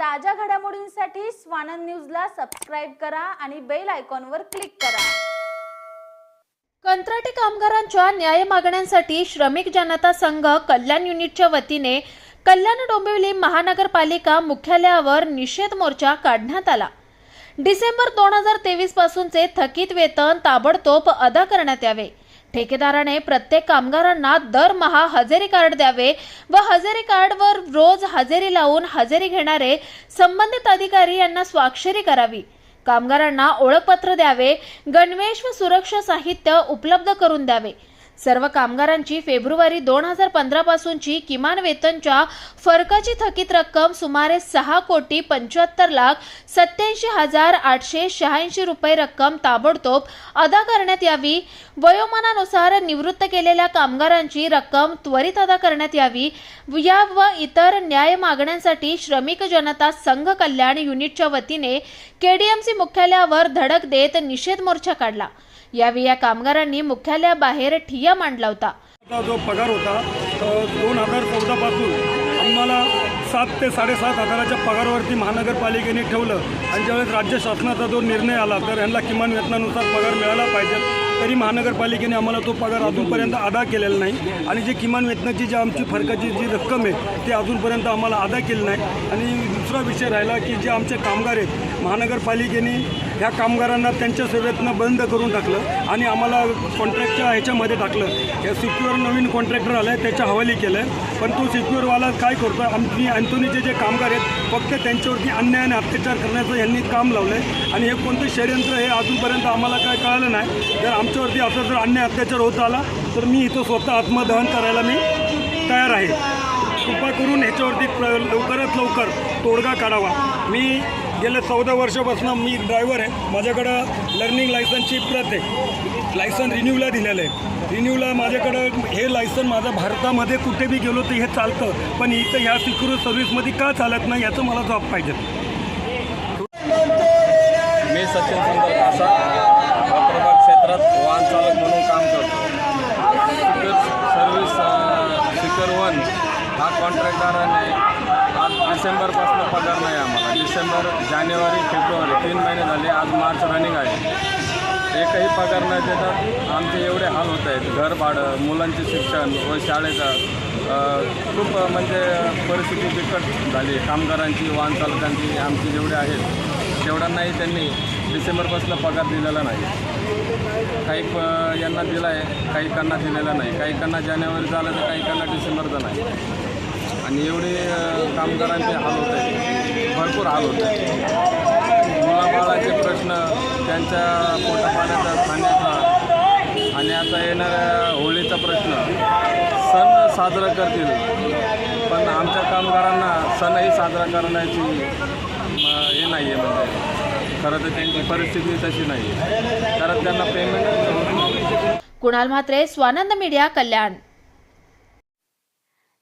ताज्या घडामोडींसाठी स्वानंद न्यूजला सबस्क्राईब करा आणि बेल आयकॉनवर क्लिक करा. कंत्राटी कामगारांच्या न्याय मागण्यांसाठी श्रमिक जनता संघ कल्याण युनिटच्या वतीने कल्याण डोंबिवली महानगरपालिका मुख्यालयावर निषेध मोर्चा काढण्यात आला. डिसेंबर दोन हजार तेवीस पासूनचे थकीत वेतन ताबडतोब अदा करण्यात यावे. ठेकेदाराने प्रत्येक कामगारांना दरमहा हजेरी कार्ड द्यावे व हजेरी कार्डवर रोज हजेरी लावून हजेरी घेणारे संबंधित अधिकारी यांना स्वाक्षरी करावी. कामगारांना ओळखपत्र द्यावे गणवेश व सुरक्षा साहित्य उपलब्ध करून द्यावे. सर्व कामगारांची फेब्रुवारी दोन हजार पंधरापासूनची किमान वेतनच्या फरकाची थकीत रक्कम सुमारे सहा कोटी पंच्याहत्तर लाख सत्याऐंशी हजार आठशे शहाऐंशी रुपये रक्कम ताबडतोब अदा करण्यात यावी. वयोमानानुसार निवृत्त केलेल्या कामगारांची रक्कम त्वरित अदा करण्यात यावी. या व इतर न्याय मागण्यांसाठी श्रमिक जनता संघ कल्याण युनिटच्या वतीने केडीएमसी मुख्यालयावर धडक देत निषेध मोर्चा काढला. यावेळी या कामगारांनी मुख्यालयाबाहेर ठिय्या मांडला होता. जो पगार होता दोन हजार चौदापासून आम्हाला सात ते साडेसात हजाराच्या पगारावरती महानगरपालिकेने ठेवलं. आणि ज्यावेळेस राज्य शासनाचा जो निर्णय आला तर यांना किमान वेतनानुसार पगार मिळाला पाहिजे. तरी महानगरपालिकेने आम्हाला तो पगार अजूनपर्यंत अदा केलेला नाही. आणि जे किमान वेतनाची जी आमची फरकाची जी रक्कम आहे ती अजूनपर्यंत आम्हाला अदा केली नाही. आणि दुसरा विषय राहिला की जे आमचे कामगार आहेत महानगरपालिकेने ह्या कामगारांना त्यांच्या सेवेतनं बंद करून टाकलं आणि आम्हाला कॉन्ट्रॅक्टच्या ह्याच्यामध्ये टाकलं. या सिक्युअर नवीन कॉन्ट्रॅक्टर आला आहे त्याच्या हवाली केलं आहे पण तो सिक्युअरवाला काय करतो आमची अँथोनीचे जे कामगार आहेत फक्त त्यांच्यावरती अन्याय आणि अत्याचार करण्याचं यांनी काम लावलं आहे आणि हे कोणतं षडयंत्र हे अजूनपर्यंत आम्हाला काय कळालं नाही. जर आमच्यावरती असं जर अन्याय अत्याचार होत आला तर मी इथं स्वतः आत्मदहन करायला मी तयार आहे. कृपा करून ह्याच्यावरती प्र लवकरात लवकर तोडगा काढावा. मी गेल्या चौदा वर्षापासून मी ड्रायव्हर आहे. माझ्याकडं लर्निंग लायसनची प्रत आहे लायसन रिन्यूला दिलेलं आहे. रिन्यूला माझ्याकडं हे लायसन माझं भारतामध्ये कुठे बी गेलो तर हे चालतं. पण इथं ह्या सिक्युरिटी सर्व्हिसमध्ये का चालत नाही याचं मला जॉब पाहिजे. हा कॉन्ट्रॅक्टदाराने आज डिसेंबरपासून पगार नाही आम्हाला. डिसेंबर जानेवारी फेब्रुवारी तीन महिने झाले. आज मार्च रनिंग आहे. एकही पगार न देतात आमचे एवढे हाल होत आहेत. घर भाडं मुलांचे शिक्षण व शाळेचं खूप म्हणजे परिस्थिती बिकट झाली. कामगारांची वाहन चालकांची आमची जेवढे आहेत तेवढ्यांनाही त्यांनी डिसेंबरपासून पगार दिलेला नाही. काही प यांना दिला आहे काहीकांना दिलेला नाही. काहीकांना जानेवारी झालं तर काहीकांना डिसेंबरचा नाही. आणि एवढे कामगारांचे हाल होत आहेत. भरपूर हाल होत आहेत. मुलाबाळाचे प्रश्न त्यांच्या पोटापाण्याचा खाण्याचा आणि आता येणाऱ्या होळीचा प्रश्न सण साजरा करतील. पण आमच्या कामगारांना सणही साजरा करण्याची हे नाही आहे म्हणजे. खरं तर त्यांची परिस्थिती तशी नाही आहे कारण त्यांना पेमेंट कुणाल म्हात्रे स्वानंद मीडिया कल्याण.